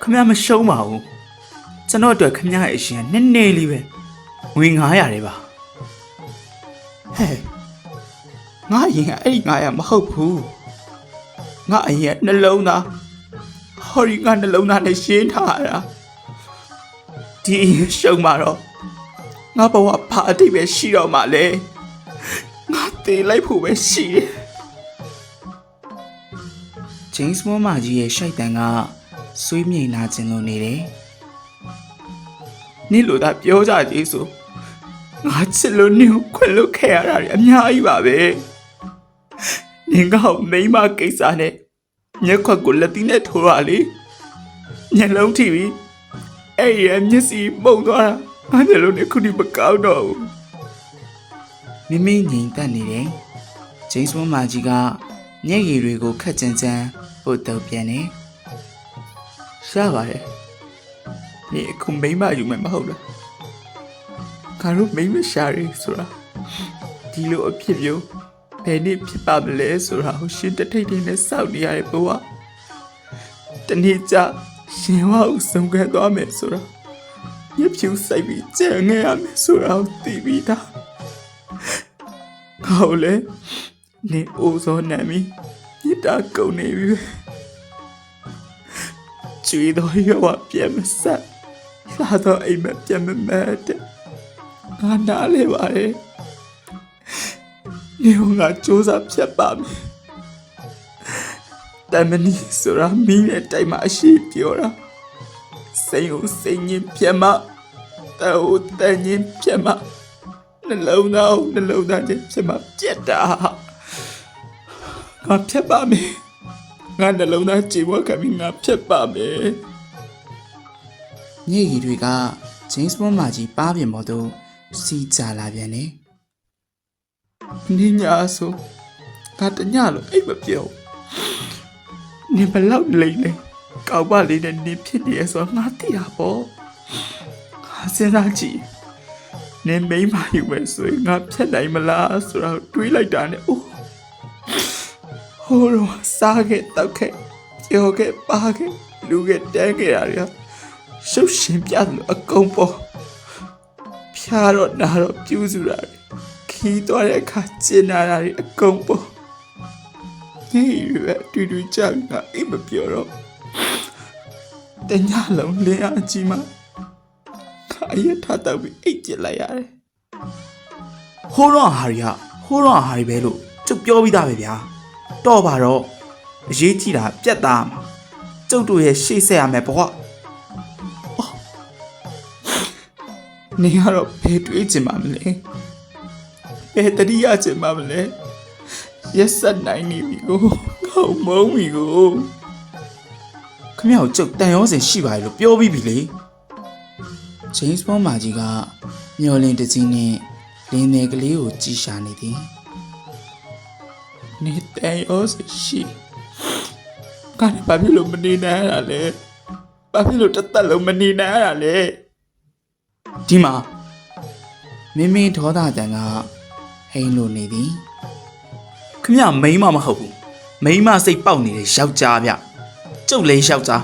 ခမရမရှုံးပါဘူးကျွန်တော်အတွက်ခမရရဲ့အရှင်ကနည်းနည်းလေးပဲငွေ900တယ်ပါဟဲ့ငါအရင်ကအဲ့ဒီငါရမဟုတ်ဘူးငါအရင်ကနှလုံးသားဟော်ရီငါနှလုံးသားနဲ့ရှင်းထားတာဒီအရင်ရှုံးมาတော့ငါဘဝဘာအတိတ်ပဲရှိတော့မှလဲငါတည်လိုက်ဖို့ပဲရှိတယ်ဂျိမ်းစ်မောမာကြီးရဲ့ရှိုက်တန်က ဆွေးမြိန်လာခြင်းလို့နေတယ်နေ့လိုသာပြောကြကြည်ဆိုငါချစ်လို့နင်းကိုခွင့်လို့ခဲ့ရတာတွေအများကြီးပါပဲနင်ကောက်မိန်းမကိစ္စနဲ့မျက်ခွက်ကိုလက်သီးနဲ့ထိုးရလေမျက်လုံးထိပြီးအဲ့ဒီရဲ့မျက်စိမှုန်သွားတာငါမျက်လုံးနဲ့ခုထိမကောင်းတော့ဘူးမိမိငြိမ်သက်နေတယ်ဂျိမ်းစ်မောမာကြီးကမျက်ရည်တွေကိုခက်ကြမ်းကြမ်းပို့တော့ပြန်တယ် ရှားပါတယ်နေအခုမိန်းမယူမယ်မဟုတ်လားငါတို့မိန်းမရှာရီဆိုတာဒီလိုအဖြစ်မျိုးဘယ်နည်းဖြစ်ပါမလဲဆိုတာကိုရှင်းတထိတ်ထိတ်နဲ့စောင့်နေရတဲ့ဘဝတနေ့ကျရှင်ဝကိုဆုံးခဲ့သွားမယ်ဆိုတာညဖြူစိုက်ပြီးကြံခဲ့ရမယ်ဆိုတာကိုသိပြီးသားဟောလေနေအိုးစောနမ်းပြီးမြစ်တာကုန်နေပြီ ပဲကျွေးတော့ရောပြန်မဆက်လာတော့အိမ်မပြန်မမတ်တဲ့ငါနားလေပါလေနေဟောငါစူးစမ်းဖြတ်ပါမယ်တမနီဆိုတာမင်းရဲ့တိုင်မှာအရှိပြောတာစိတ်ကိုစိတ်ညစ်ပြတ်မတောတန်ညစ်ပြတ်မနှလုံးသားကိုနှလုံးသားချင်းပြတ်မပြတ်တာငါဖြတ်ပါမယ် ငါနှလုံးသားကြေဝခံပြီးငါဖြတ်ပါမယ်မျက်ရည်တွေကဂျိမ်းစ်မောမာကြီးပါးပြင်ပေါ်သို့စီးကြလာပြန်တယ်။နင်းညာဆိုငါတညလို့အိတ်မပြောဘူး။နင်ဘလောက်လိမ့်လဲ။ကောက်ပါလေးနဲ့နင်ဖြစ်နေရဆိုတော့ငါသိတာပေါ့။ငါစဉ်းစားကြည့်။နင်မိန်းမယူမယ်ဆိုရင်ငါဖြတ်နိုင်မလားဆိုတော့တွေးလိုက်တာနဲ့အိုး ဟိုတော့စားခဲ့တောက်ခဲ့ကြော်ခဲ့ပါခဲ့လူခဲ့တန်းခဲ့တာတွေကရှုပ်ရှင်ပြတယ်လို့အကုန်ပေါ်ဖျားတော့နာတော့ပြူးစုတာတွေခီးသွားတဲ့အခါကျင်နာတာတွေအကုန်ပေါ်ညရီပဲအတူတူကြောက်တာအိမ်မပြောတော့တညလုံးလင်းအားကြီးမှခါရထားတော့ပြီးအိတ်ကျလိုက်ရတယ်ဟိုးတော့ဟာရီကဟိုးတော့ဟာရီပဲလို့ကျုပ်ပြောပြီးသားပဲဗျာ တော့ပါတော့အရေးကြီးတာပြတ်သားမှာကျုပ်တို့ရဲ့ရှေ့ဆက်ရမယ်ဘွားနေကတော့ဘယ်တွေးချင်မှမလဲဘယ်တတိယချင်မှမလဲရက်ဆက်နိုင်နေပြီကိုခေါင်းမုံပြီကိုခမရကိုကျုပ်တန်ရောစင်ရှိပါလေလို့ပြောပြီးပြီလေဂျိမ်းစ်ဘောမာကြီးကမျော်လင့်တကြီးနဲ့လင်းနေကလေးကိုကြည်ရှာနေသည် နေတန်ရောစရှိကနေဘာဖြစ်လို့မနေနိုင်ရတာလဲဘာဖြစ်လို့တစ်သက်လုံးမနေနိုင်ရတာလဲဒီမှာမင်းမင်းဒေါသတန်ကဟိန်လို့နေသည်ခမရမိန်းမမဟုတ်ဘူးမိန်းမစိတ်ပေါက်နေတဲ့ယောက်ျားဗျကျုပ်လေးယောက်ျား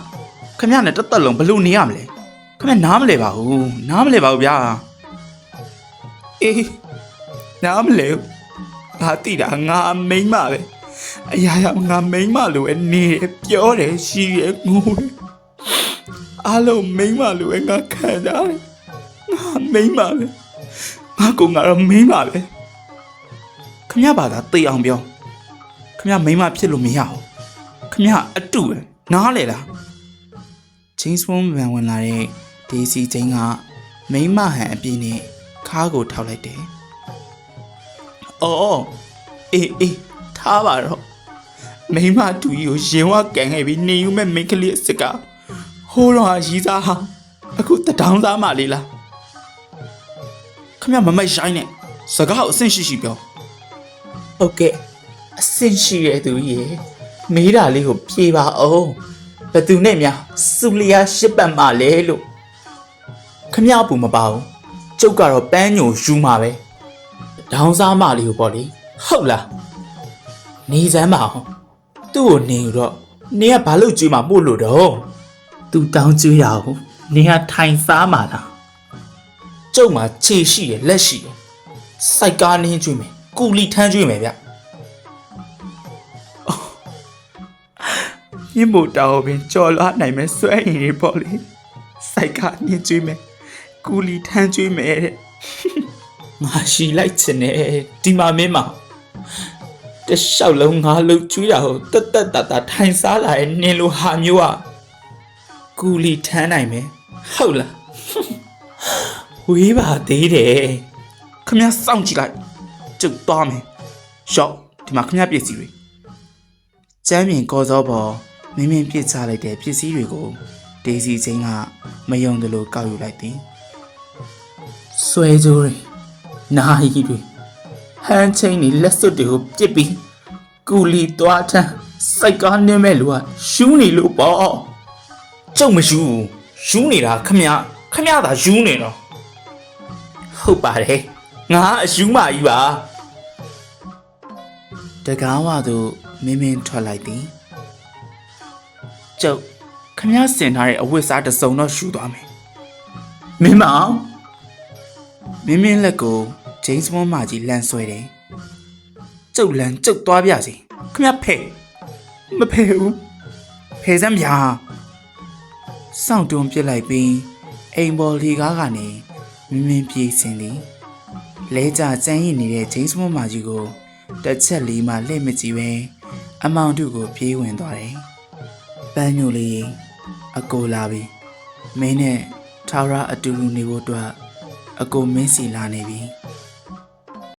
ခမရနဲ့တစ်သက်လုံးဘယ်လို့နေရမလဲခမရနားမလဲပါဘူးနားမလဲပါဘူးဗျာအေးနားမလဲဘူး ငါတိတာငါမိန်းမပဲအရာရာငါမိန်းမလိုပဲနေတယ်ပြောတယ်ရှိရငိုတယ်အားလုံးမိန်းမလိုပဲငါခံစားတယ်ငါမိန်းမပဲငါကငါတော့မိန်းမပဲခမရဘာသာသိအောင်ပြောခမရမိန်းမဖြစ်လို့မရဘူးခမရအတူပဲနားလေလားဂျိမ်းစ်ဘွန်ဗန်ဝင်လာတဲ့ဒေးစီဂျိန်းကမိန်းမဟန်အပြည့်နဲ့ခါးကိုထောက်လိုက်တယ် အော်အေးအေးထားပါတော့မိန်းမတူကြီးကိုရင်ဝကန်ခဲ့ပြီးနေယူမဲ့မိန်းကလေးအစ်စ်ကဟိုးတော့ရီးစားဟာအခုတဒေါင်းစားမလေးလားခမရမမိုက်ဆိုင်နဲ့စကားကိုအဆင့်ရှိရှိပြောဟုတ်ကဲ့အဆင့်ရှိရဲ့သူကြီးမေးတာလေးကိုဖြေပါအောင်ဘသူနဲ့များစူလီယာရှစ်ပတ်မှလဲလို့ခမရပူမပါဘူးကျုပ်ကတော့ပန်းညိုယူမှာပဲ ဒေါင်းစားမလေးကိုပေါ့လေဟုတ်လားနေစမ်းပါအောင်သူ့ကိုနေယူတော့နေကဘာလို့ကြွေးမှာပို့လို့တော့သူတောင်းကျွေးတာကိုနင်ကထိုင်စားမှာလားကျုပ်မှာခြေရှိရလက်ရှိရစိုက်ကားနင်းကျွေးမယ်ကူလီထမ်းကျွေးမယ်ဗျညင်မို့တောင်းပင်ကြော်လွားနိုင်မဲ့စွဲရင်တွေပေါ့လေစိုက်ကညင်ကျွေးမယ်ကူလီထမ်းကျွေးမယ်တဲ့ ငါရှိလိုက်ချင်တယ်ဒီမှာမင်းမတလျှောက်လုံးငါလှုပ်ကျွေးတာကိုတက်တက်တာတာထိုင်စားလာရဲ့နင်လိုဟာမျိုးอ่ะကူလီထမ်းနိုင်မယ်ဟုတ်လားဝေးပါသေးတယ်ခမရစောင့်ကြည့်လိုက်ကျုပ်သွားမယ်ရှော့ဒီမှာခမရပစ္စည်းတွေကျမ်းမြင်ကောစောပေါ်မင်းမင်းပြစ်ချလိုက်တဲ့ပစ္စည်းတွေကိုဒေးစီချင်းကမယုံတယ်လို့ကောက်ယူလိုက်သည်ဆွဲကြိုးတွေ နာရီတွေဟန်ချင်းတွေလက်စွပ်တွေကိုပြစ်ပြီးကူလီသွားထမ်းစိုက်ကားနင်းမဲ့လူကရှူးနေလို့ပေါ့ကျုံမရှူးဘူးရှူးနေတာခမရခမရသာရှူးနေတော့ဟုတ်ပါတယ်ငါအရှူးမကြီးပါတကားဝသို့မင်းမင်းထွက်လိုက်သည်ကျုပ်ခမရစင်ထားတဲ့အဝတ်စားတစ်စုံတော့ရှူသွားမယ်မင်းမောင် မင်းမင်းလက်ကိုဂျိမ်းစ်ဘွန်မာကြီးလန့်ဆွဲတယ်ကျုပ်လန့်ကျုပ်သွားပြစီခမရဖဲ့မဖဲ့ဘူးဖဲစမ်းပြာစောင့်တွန်းပြစ်လိုက်ပြီးအိမ်ပေါ်လီကားကနေမင်းမင်းပြေးစင်သည်လဲကြကျန်းရည်နေတဲ့ဂျိမ်းစ်ဘွန်မာကြီးကိုတစ်ချက်လေးမှလှည့်မကြည့်ပဲအမောင်တို့ကိုပြေးဝင်သွားတယ်ပန်းညိုလေးအကိုလာပြီမင်းနဲ့ထာဝရအတူတူနေဖို့အတွက် အကိုမင်းစီလာနေပြီ။